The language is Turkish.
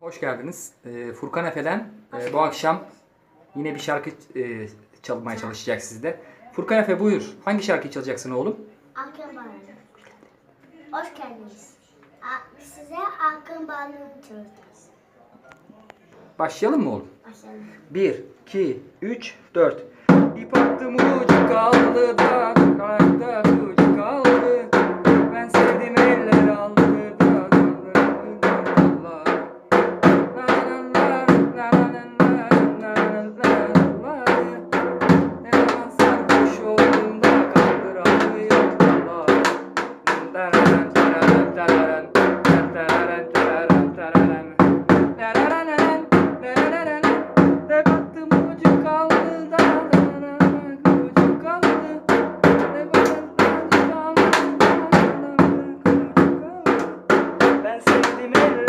Hoş geldiniz. Ee, Furkan Efe'den e, bu akşam yine bir şarkı e, çalmaya çalışacak sizde. Furkan Efe buyur. Hangi şarkıyı çalacaksın oğlum? Akın Bağlı. Hoş geldiniz. A- Size Akın Bağlı'nı çalacağız. Başlayalım mı oğlum? Başlayalım. 1, 2, 3, 4. İp attım ucu kaldı da, Ben sevdim eller